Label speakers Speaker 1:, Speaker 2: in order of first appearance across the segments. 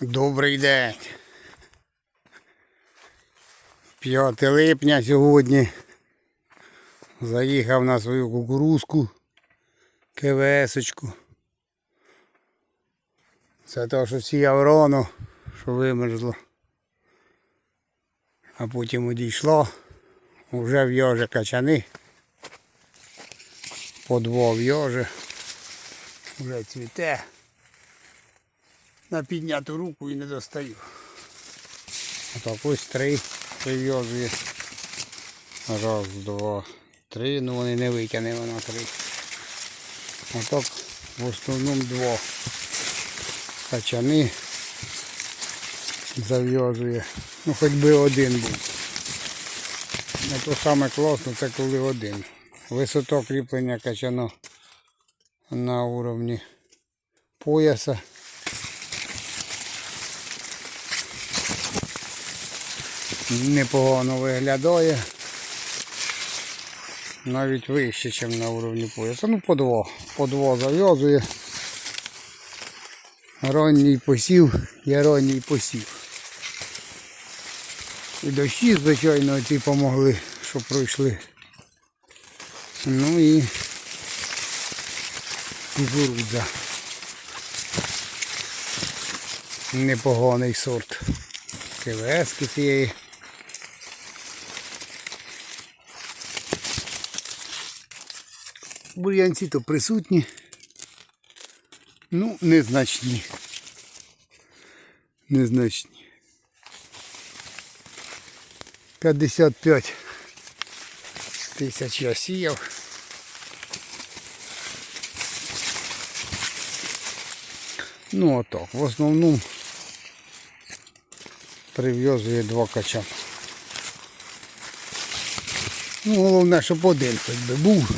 Speaker 1: Добрий день. 5 липня сьогодні. Заїхав на свою кукурузку КВСочку. Це те, що сіяв рано, що вимерзло. А потім одійшло. Вже в'яже качани. По два в'яже. Вже цвіте. На підняту руку і не достаю. Отак ось три прив'язує. Раз, два, три. Ну вони не витягне вона три. Отак в основному два качани зав'язує. Ну хоч би один був. Не то саме класно, це коли один. Висота кріплення качана на уровні пояса. Непогано виглядає. Навіть вище, ніж на уровні пояса. Ну, по два. По два зав'язує. Ранній посів, я ранній посів. І дощі, звичайно, ці помогли, що пройшли. Ну і кукурудза. Непоганий сорт. КВС цієї. Бур'янці то присутні. Ну, незначні. Незначні. 55 тисяч я сіяв. Ну отак. В основному прив'язує два кача. Ну, головне, щоб один хоч би був.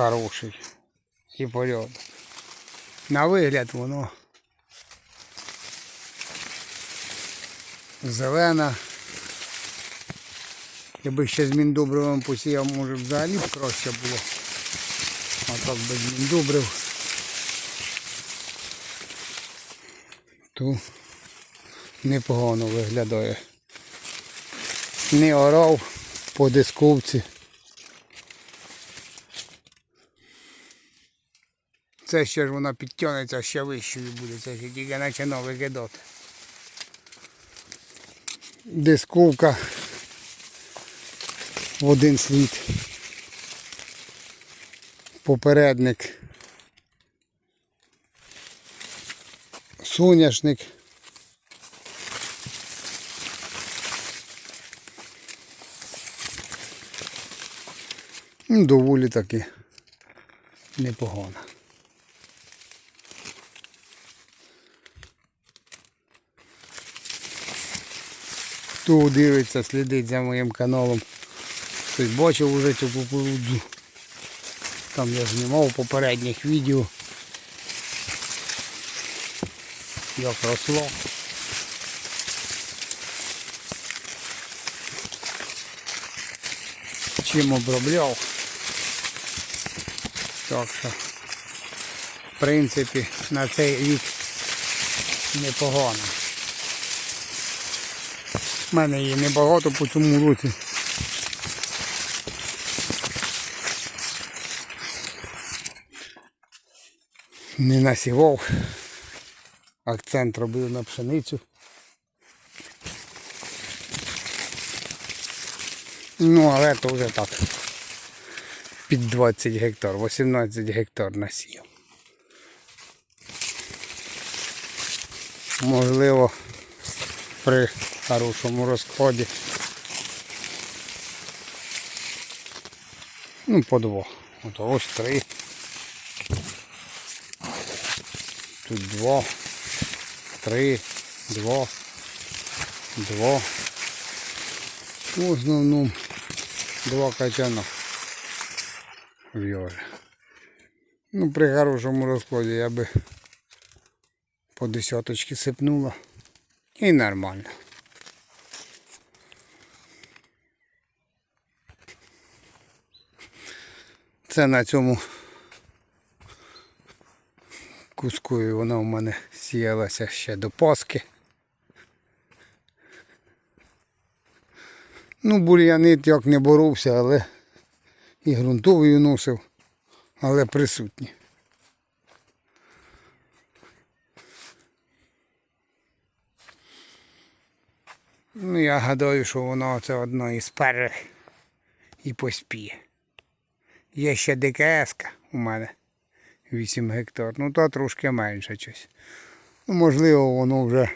Speaker 1: Хороший. І порядок. На вигляд воно зелена. Якби ще з міндобривом посіяв, може взагалі б краще було. А так без міндобрив. То непогано виглядає. Не орав по дисковці. Це ще ж вона підтягнеться ще вищою буде, це ще тільки починав викидати. Дисковка в один слід. Попередник. Соняшник. Доволі таки непогано. Хто дивиться, слідить за моїм каналом. Хтось бачив уже цю кукурудзу. Там я знімав попередніх відео. Як росло. Чим обробляв. Так що, в принципі, на цей рік непогано. У мене її небагато по цьому році. Не насівав. Акцент робив на пшеницю. Ну, але то вже так. Під 20 гектар, 18 гектар насів. Можливо, при хорошому розкладі. Ну, по два. От ось три. Тут два. Три, два, два. В основному два качана в'яже. Ну, при хорошому розкладі я би по десяточки сипнула. І нормально. Це на цьому Кускою вона в мене сіялася ще до Пасхи. Ну, бур'яни як не боровся, але і ґрунтовою носив, але присутні. Ну, я гадаю, що воно це одно із перших і поспіє. Є ще ДКС у мене 8 гектар. Ну то трошки менше щось. Ну, можливо, воно вже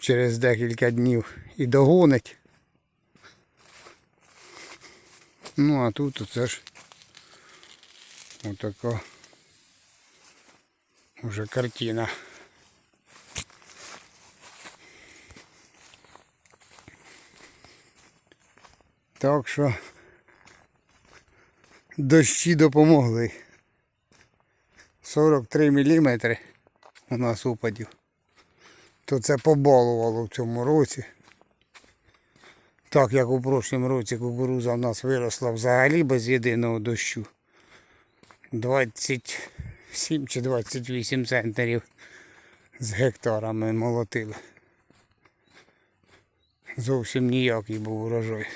Speaker 1: через декілька днів і догонить. Ну а тут оце ж отака вже картина. Так що дощі допомогли. 43 мм у нас упадів. То це побалувало в цьому році. Так як у прошлому році кукуруза в нас виросла взагалі без єдиного дощу. 27 чи 28 центнерів з гектара ми молотили. Зовсім ніякий був урожай.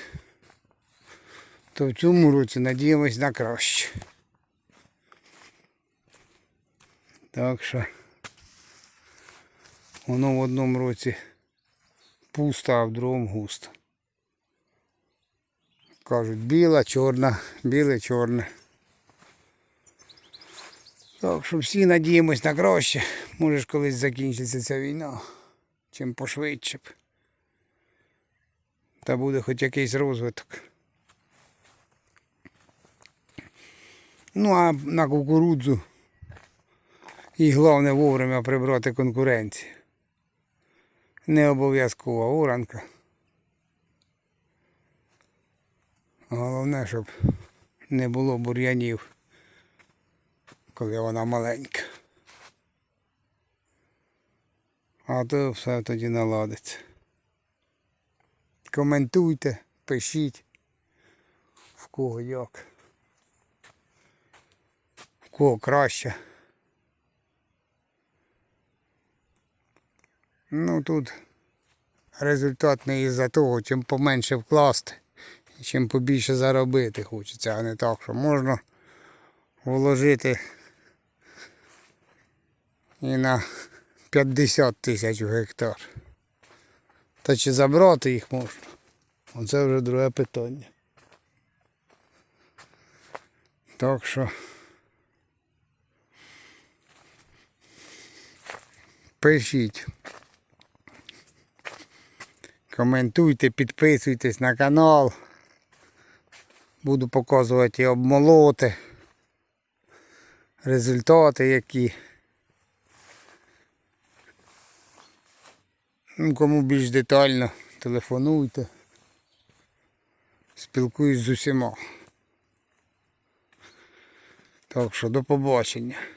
Speaker 1: То в цьому році надіємось на краще. Так що воно в одному році пусто, а в другому густо. Кажуть, біла, чорна, біле, чорне. Так що всі надіємось на краще. Може ж колись закінчиться ця війна. Чим пошвидше б. Та буде хоч якийсь розвиток. Ну а на кукурудзу і головне вовремя прибрати конкуренцію. Не обов'язкова оранка. Головне, щоб не було бур'янів, коли вона маленька. А то все тоді наладиться. Коментуйте, пишіть, в кого як, кого краще. Ну тут результат не із-за того, чим поменше вкласти, чим побільше заробити хочеться, а не так, що можна вложити і на 50 тисяч гектар. Та чи забрати їх можна? Оце вже друге питання. Так що пишіть. Коментуйте, підписуйтесь на канал. Буду показувати обмолоти. Результати які. Ну, кому більш детально, телефонуйте. Спілкуюсь з усіма. Так що до побачення.